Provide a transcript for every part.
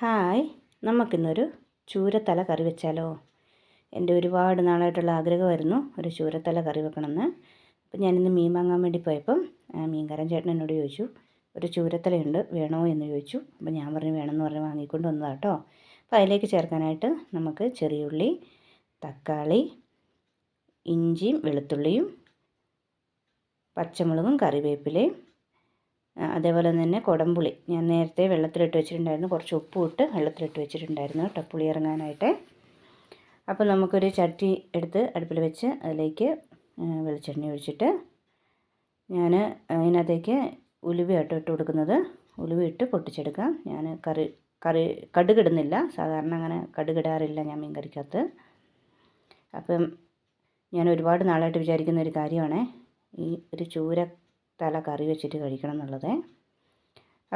Hi നമുക്കിന്നൊരു ചൂരത്തല കറി വെച്ചാലോ? എന്റെ ഒരുപാട് നാളായിട്ടുള്ള ആഗ്രഹമായിരുന്നു ഒരു ചൂരത്തല കറി വെക്കണമെന്ന്. അപ്പം ഞാനിന്ന് മീൻ വാങ്ങാൻ വേണ്ടി പോയപ്പം മീൻകാരൻ ചേട്ടൻ എന്നോട് ചോദിച്ചു ഒരു ചൂരത്തലയുണ്ട് വേണോ? എന്ന് ചോദിച്ചു. അപ്പം ഞാൻ പറഞ്ഞു വേണമെന്ന് പറഞ്ഞ് വാങ്ങിക്കൊണ്ട് വന്നതാണ് കേട്ടോ അപ്പോൾ അതിലേക്ക് ചേർക്കാനായിട്ട് നമുക്ക് ചെറിയുള്ളി തക്കാളി ഇഞ്ചിയും വെളുത്തുള്ളിയും പച്ചമുളകും കറിവേപ്പിലയും അതേപോലെ തന്നെ കുടംപുളി. ഞാൻ നേരത്തെ വെള്ളത്തിലിട്ട് വെച്ചിട്ടുണ്ടായിരുന്നു. കുറച്ച് ഉപ്പ് ഇട്ട് വെള്ളത്തിലിട്ട് വെച്ചിട്ടുണ്ടായിരുന്നു കേട്ടോ പുളി ഇറങ്ങാനായിട്ട്. അപ്പോൾ നമുക്കൊരു ചട്ടി എടുത്ത് അടുപ്പിൽ വെച്ച് അതിലേക്ക് വെളിച്ചെണ്ണ ഒഴിച്ചിട്ട് ഞാൻ അതിനകത്തേക്ക് ഉലുവയായിട്ട് ഇട്ട് കൊടുക്കുന്നത്. ഉലുവ ഇട്ട് പൊട്ടിച്ചെടുക്കാം. ഞാൻ കറി കറി കടുകിടുന്നില്ല. സാധാരണ അങ്ങനെ കടുകിടാറില്ല ഞാൻ മീൻ കറിക്കകത്ത്. അപ്പം ഞാൻ ഒരുപാട് നാളായിട്ട് വിചാരിക്കുന്ന ഒരു കാര്യമാണ്. ഈ ഒരു ചൂര തല കറി വെച്ചിട്ട് കഴിക്കണം എന്നുള്ളത്.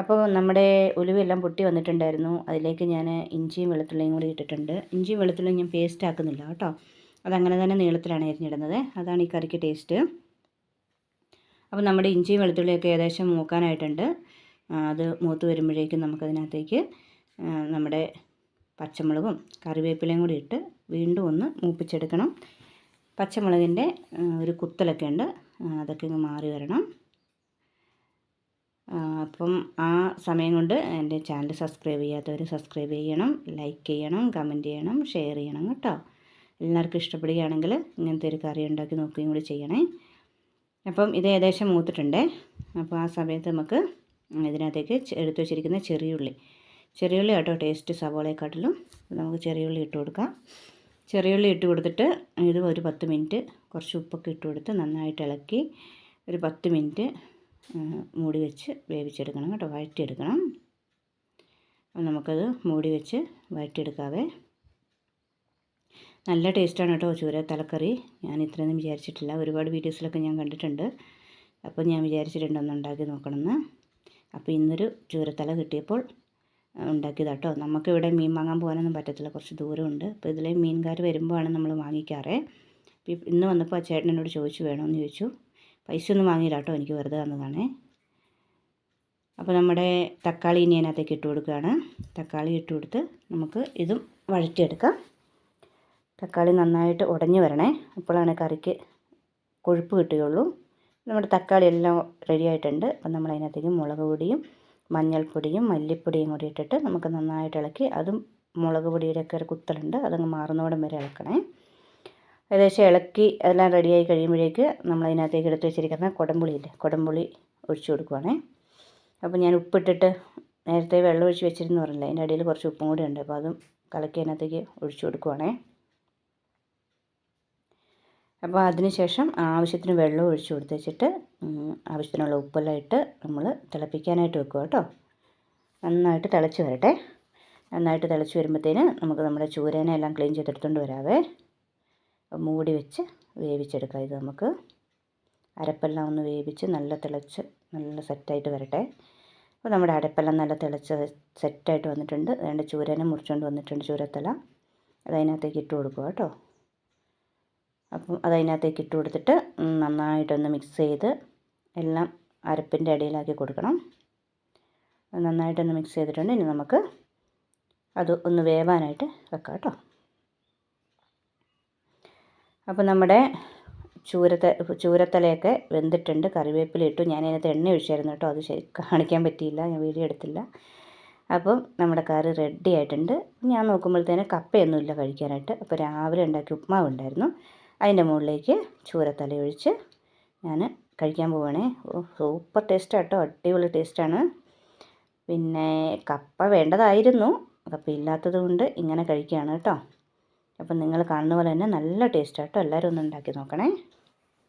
അപ്പോൾ നമ്മുടെ ഉലുവെല്ലാം പൊട്ടി വന്നിട്ടുണ്ടായിരുന്നു. അതിലേക്ക് ഞാൻ ഇഞ്ചിയും വെളുത്തുള്ളിയും കൂടി ഇട്ടിട്ടുണ്ട്. ഇഞ്ചിയും വെളുത്തുള്ളിയും ഞാൻ പേസ്റ്റ് ആക്കുന്നില്ല കേട്ടോ. അതങ്ങനെ തന്നെ നീളത്തിലാണ് എരിഞ്ഞിടുന്നത് അതാണ് ഈ കറിക്ക് ടേസ്റ്റ് അപ്പോൾ നമ്മുടെ ഇഞ്ചിയും വെളുത്തുള്ളിയൊക്കെ ഏകദേശം മൂക്കാനായിട്ടുണ്ട്. അത് മൂത്ത് വരുമ്പോഴേക്കും നമുക്കതിനകത്തേക്ക് നമ്മുടെ പച്ചമുളകും കറിവേപ്പിലയും കൂടി ഇട്ട് വീണ്ടും ഒന്ന് മൂപ്പിച്ചെടുക്കണം. പച്ചമുളകിന്റെ ഒരു കുത്തലൊക്കെ ഉണ്ട്. അതൊക്കെ ഇങ്ങ് മാറി വരണം. അപ്പം ആ സമയം കൊണ്ട് എന്റെ ചാനൽ സബ്സ്ക്രൈബ് ചെയ്യാത്തവർ സബ്സ്ക്രൈബ് ചെയ്യണം ലൈക്ക് ചെയ്യണം കമന്റ് ചെയ്യണം ഷെയർ ചെയ്യണം കേട്ടോ. എല്ലാവർക്കും ഇഷ്ടപ്പെടുകയാണെങ്കിൽ ഇങ്ങനത്തെ ഒരു കറി ഉണ്ടാക്കി നോക്കുകയും കൂടി ചെയ്യണേ. അപ്പം ഇത് ഏകദേശം മൂത്തിട്ടുണ്ട്. അപ്പോൾ ആ സമയത്ത് നമുക്ക് ഇതിനകത്തേക്ക് എടുത്തു വെച്ചിരിക്കുന്ന ചെറിയുള്ളി. ചെറിയുള്ളി കേട്ടോ ടേസ്റ്റ് സവോളയെക്കാട്ടിലും. നമുക്ക് ചെറിയുള്ളി ഇട്ട് കൊടുക്കാം. ചെറിയുള്ളി ഇട്ട് കൊടുത്തിട്ട് ഇത് ഒരു പത്ത് മിനിറ്റ് കുറച്ച് ഉപ്പൊക്കെ ഇട്ട് കൊടുത്ത് നന്നായിട്ട് ഇളക്കി ഒരു പത്ത് മിനിറ്റ് മൂടി വെച്ച് വേവിച്ചെടുക്കണം കേട്ടോ വഴറ്റിയെടുക്കണം. അപ്പം നമുക്കത് മൂടി വെച്ച് വഴറ്റിയെടുക്കാവേ. നല്ല ടേസ്റ്റാണ് കേട്ടോ ചൂര തലക്കറി. ഞാൻ ഇത്രയൊന്നും വിചാരിച്ചിട്ടില്ല. ഒരുപാട് വീഡിയോസിലൊക്കെ ഞാൻ കണ്ടിട്ടുണ്ട്. അപ്പോൾ ഞാൻ വിചാരിച്ചിട്ടുണ്ട് ഒന്ന് ഉണ്ടാക്കി നോക്കണമെന്ന്. അപ്പോൾ ഇന്നൊരു ചൂരത്തല കിട്ടിയപ്പോൾ ഉണ്ടാക്കിയതാണ് കേട്ടോ. നമുക്കിവിടെ മീൻ വാങ്ങാൻ പോകാനൊന്നും പറ്റത്തില്ല. കുറച്ച് ദൂരമുണ്ട്. അപ്പോൾ ഇതിലെ മീൻകാർ വരുമ്പോഴാണ് നമ്മൾ വാങ്ങിക്കാറേ. ഇന്ന് വന്നപ്പോൾ ആ ചേട്ടൻ എന്നോട് ചോദിച്ചു വേണമെന്ന് ചോദിച്ചു. പൈസ ഒന്നും വാങ്ങിയില്ല കേട്ടോ എനിക്ക് വെറുതെ തന്നതാണേ അപ്പോൾ നമ്മുടെ തക്കാളി ഇനി അതിനകത്തേക്ക് ഇട്ട് കൊടുക്കുകയാണ്. തക്കാളി ഇട്ട് കൊടുത്ത് നമുക്ക് ഇതും വഴറ്റിയെടുക്കാം. തക്കാളി നന്നായിട്ട് ഉടഞ്ഞു വരണേ. അപ്പോഴാണ് കറിക്ക് കൊഴുപ്പ് കിട്ടുകയുള്ളൂ. നമ്മുടെ തക്കാളി എല്ലാം റെഡി ആയിട്ടുണ്ട്. അപ്പം നമ്മൾ അതിനകത്തേക്ക് മുളക് പൊടിയും മഞ്ഞൾപ്പൊടിയും മല്ലിപ്പൊടിയും കൂടി ഇട്ടിട്ട് നമുക്ക് നന്നായിട്ട് ഇളക്കി അതും മുളക് പൊടിയുടെയൊക്കെ ഒരു കുത്തലുണ്ട് അതങ്ങ് മാറുന്നോടം വരെ ഇളക്കണേ. ഏകദേശം ഇളക്കി എല്ലാം റെഡിയായി കഴിയുമ്പോഴേക്ക് നമ്മൾ അതിനകത്തേക്ക് എടുത്ത് വെച്ചിരിക്കുന്ന കുടംപുളിയില്ലേ കുടംപുളി ഒഴിച്ചു കൊടുക്കുവാണേ. അപ്പോൾ ഞാൻ ഉപ്പിട്ടിട്ട് നേരത്തെ വെള്ളം ഒഴിച്ച് വെച്ചിരുന്നു പറഞ്ഞില്ല അതിന്റെ അടിയിൽ കുറച്ച് ഉപ്പും കൂടി ഉണ്ട്. അപ്പോൾ അതും കലക്കി അതിനകത്തേക്ക് ഒഴിച്ചു കൊടുക്കുവാണേ. അപ്പോൾ അതിനുശേഷം ആവശ്യത്തിന് വെള്ളം ഒഴിച്ചു കൊടുത്ത് വെച്ചിട്ട് ആവശ്യത്തിനുള്ള ഉപ്പെല്ലാം ഇട്ട് നമ്മൾ തിളപ്പിക്കാനായിട്ട് വെക്കുക കേട്ടോ. നന്നായിട്ട് തിളച്ച് വരട്ടെ. നന്നായിട്ട് തിളച്ച് വരുമ്പോഴത്തേന് നമുക്ക് നമ്മുടെ ചൂരേനെ എല്ലാം ക്ലീൻ ചെയ്തെടുത്തുകൊണ്ട് വരാവേ. മൂടി വെച്ച് വേവിച്ചെടുക്കുക ഇത് നമുക്ക് അരപ്പെല്ലാം ഒന്ന് വേവിച്ച് നല്ല തിളച്ച് നല്ല സെറ്റായിട്ട് വരട്ടെ. അപ്പോൾ നമ്മുടെ അരപ്പെല്ലാം നല്ല തിളച്ച് സെറ്റായിട്ട് വന്നിട്ടുണ്ട്. അതിന്റെ ചൂരനെ മുറിച്ചുകൊണ്ട് വന്നിട്ടുണ്ട് ചൂരത്തല. അതതിനകത്തേക്ക് ഇട്ട് കൊടുക്കുക കേട്ടോ. അപ്പം അതതിനകത്തേക്ക് ഇട്ട് കൊടുത്തിട്ട് നന്നായിട്ടൊന്ന് മിക്സ് ചെയ്ത് എല്ലാം അരപ്പിന്റെ അടിയിലാക്കി കൊടുക്കണം. നന്നായിട്ടൊന്ന് മിക്സ് ചെയ്തിട്ടുണ്ട്. ഇനി നമുക്ക് അത് ഒന്ന് വേവാനായിട്ട് വെക്കാം കേട്ടോ. അപ്പോൾ നമ്മുടെ ചൂരത്തെ ചൂരത്തലയൊക്കെ വെന്തിട്ടുണ്ട്. കറിവേപ്പില ഇട്ടു. ഞാൻ അതിനകത്ത് എണ്ണ ഒഴിച്ചായിരുന്നു കേട്ടോ. അത് ശരി കാണിക്കാൻ പറ്റിയില്ല. ഞാൻ വീഡിയോ എടുത്തില്ല. അപ്പം നമ്മുടെ കറി റെഡി ആയിട്ടുണ്ട്. ഞാൻ നോക്കുമ്പോഴത്തേന് കപ്പയൊന്നുമില്ല കഴിക്കാനായിട്ട്. അപ്പോൾ രാവിലെ ഉണ്ടാക്കിയ ഉപ്മാവ് ഉണ്ടായിരുന്നു. അതിന്റെ മുകളിലേക്ക് ചൂരത്തല ഒഴിച്ച് ഞാൻ കഴിക്കാൻ പോവുകയാണേ. സൂപ്പർ ടേസ്റ്റ് കേട്ടോ. അടിപൊളി ടേസ്റ്റാണ് പിന്നെ കപ്പ വേണ്ടതായിരുന്നു. കപ്പ ഇല്ലാത്തത് കൊണ്ട് ഇങ്ങനെ കഴിക്കുകയാണ് കേട്ടോ. അപ്പം നിങ്ങൾ കാണുന്ന പോലെ തന്നെ നല്ല ടേസ്റ്റ് ആട്ടോ എല്ലാവരും ഒന്ന് ഉണ്ടാക്കി നോക്കണേ.